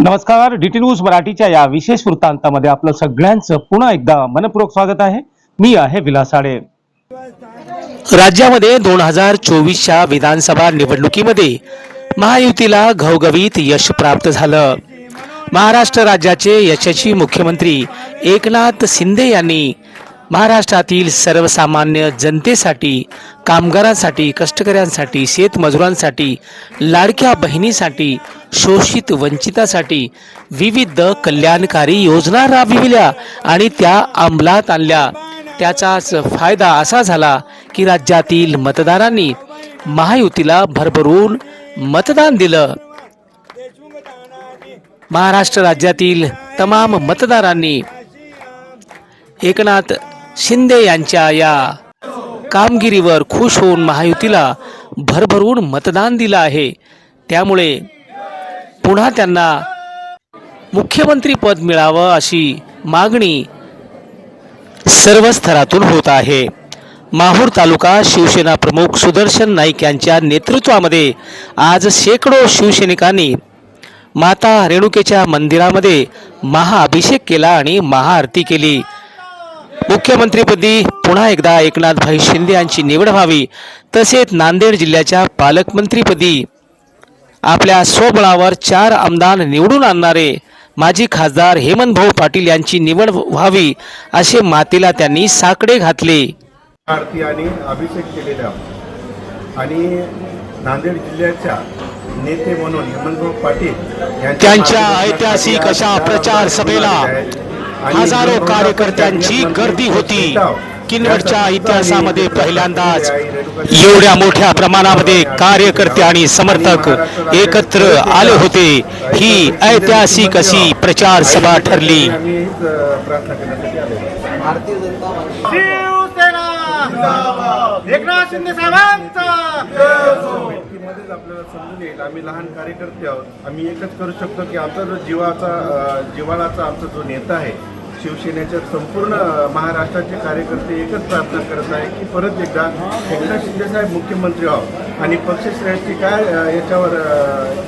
नमस्कार DT news मराठीच्या या विशेष वृत्तांतामध्ये आपलं सगळ्यांचं पुन्हा एकदा मनपूर्वक स्वागत आहे. मी आहे विलासाडे राज्यामध्ये दोन हजार चोवीसच्या विधानसभा निवडणुकीमध्ये महायुतीला घवघवीत यश प्राप्त झालं. महाराष्ट्र राज्याचे यशस्वी मुख्यमंत्री एकनाथ शिंदे यांनी महाराष्ट्रातील सर्वसामान्य जनतेसाठी कामगारांसाठी कष्टकऱ्यांसाठी शेतमजुरांसाठी लाडक्या बहिणीसाठी शोषित वंचितासाठी विविध कल्याणकारी योजना राबविल्या आणि त्या अंमलात आणल्या. त्याचाच फायदा असा झाला की राज्यातील मतदारांनी महायुतीला भरभरून मतदान दिलं. महाराष्ट्र राज्यातील तमाम मतदारांनी एकनाथ शिंदे यांच्या या कामगिरीवर खुश होऊन महायुतीला भरभरून मतदान दिलं आहे. त्यामुळे पुन्हा त्यांना मुख्यमंत्री पद मिळावं अशी मागणी सर्व स्तरातून होत आहे. माहूर तालुका शिवसेना प्रमुख सुदर्शन नाईक यांच्या नेतृत्वामध्ये आज शेकडो शिवसैनिकांनी माता रेणुकेच्या मंदिरामध्ये महाअभिषेक केला आणि महाआरती केली. मुख्यमंत्रीपदी पुन्हा एकदा एकनाथभाई शिंदे यांची निवड व्हावी तसेच नांदेड जिल्ह्याच्या पालकमंत्रीपदी आपल्या स्वबळावर चार आमदार निवडून आणणारे माजी खासदार हेमंत भाऊ पाटील यांची निवड व्हावी असे मातेला त्यांनी साकडे घातले. आरती आणि अभिषेक आणि नांदेड जिल्ह्याच्या नेते म्हणून हेमंतभाऊ पाटील यांच्या त्यांच्या ऐतिहासिक अशा चार प्रचार सभेला हजारो कार्यकर्त्यांची गर्दी होती. किनवटच्या इतिहासामध्ये पहिल्यांदाच एवढ्या मोठ्या प्रमाणामध्ये कार्यकर्ते आणि समर्थक एकत्र आले होते. ही ऐतिहासिक अशी प्रचार सभा ठरली. एकनाथ शिंदे साहेबांचा! बैठकीमध्येच आपल्याला समजून येईल आम्ही लहान कार्यकर्ते आहोत. आम्ही एकच करू शकतो की आमचा जो जीवाचा जिवाळाचा आमचा जो नेता आहे शिवसेनेच्या संपूर्ण महाराष्ट्राचे कार्यकर्ते एकच प्रार्थना करत आहे की परत एकदा एकनाथ शिंदेसाहेब मुख्यमंत्री व्हावं. आणि पक्षश्रेष्ठी काय याच्यावर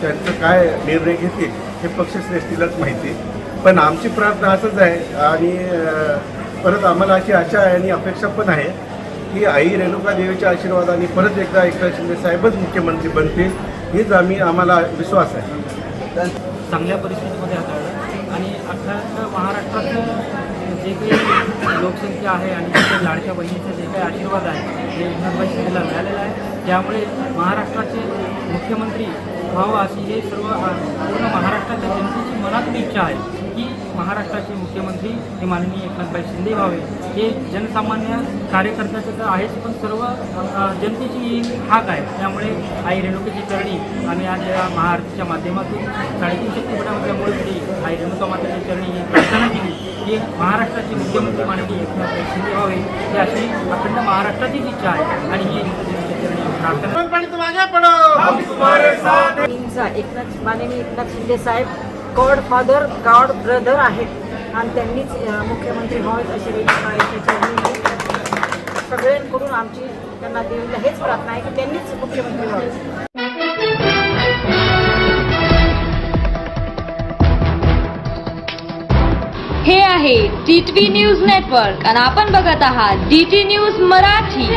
त्यांचं काय निर्णय घेतील हे पक्षश्रेष्ठीलाच माहिती पण आमची प्रार्थना असंच आहे आणि परत आम्हाला अशी आशा आहे आणि अपेक्षा पण आहे की आई रेणुका देवीच्या आशीर्वादाने परत एकदा एकनाथ शिंदे साहेबच मुख्यमंत्री बनतील हीच आम्ही आम्हाला विश्वास आहे. चांगल्या परिस्थितीमध्ये हाताळलं. आणि अख्ख्या महाराष्ट्रात जे काही लोकसंख्या आहे आणि जे लाडक्या बहिणीचे जे काही आशीर्वाद आहे ते एकनाथभाई शिंदेला मिळालेला आहे. त्यामुळे महाराष्ट्राचे मुख्यमंत्री व्हावं अशी हे सर्व पूर्ण महाराष्ट्राच्या जनतेची मनातली इच्छा आहे. की महाराष्ट्राचे मुख्यमंत्री हे माननीय एकनाथभाई शिंदे व्हावे. हे जनसामान्य कार्यकर्त्याचं तर आहेच पण सर्व जनतेची ही हाक आहे. त्यामुळे आई रेणुकेची चरणी आम्ही आज या महाआरतीच्या माध्यमातून साडेतीन शक्तीपीठामधल्या मुळपिढी आई रेणुका मातेच्या चरणी ही प्रार्थना केली. की महाराष्ट्राचे मुख्यमंत्री माननीय एकनाथभाई शिंदे व्हावे ही अशी अखंड महाराष्ट्राचीच इच्छा आहे. आणि ही प्रार्थना एकनाथ माननीय एकनाथ शिंदे साहेब गॉड फादर गॉड ब्रदर आहेत आणि त्यांनीच मुख्यमंत्री व्हावेत अशी रेणुका सगळ्यांकडून आमची त्यांना देवीला हेच प्रार्थना आहे की त्यांनीच मुख्यमंत्री व्हावे हे आहे टी न्यूज नेटवर्क आणि आपण बघत आहात डी न्यूज मराठी.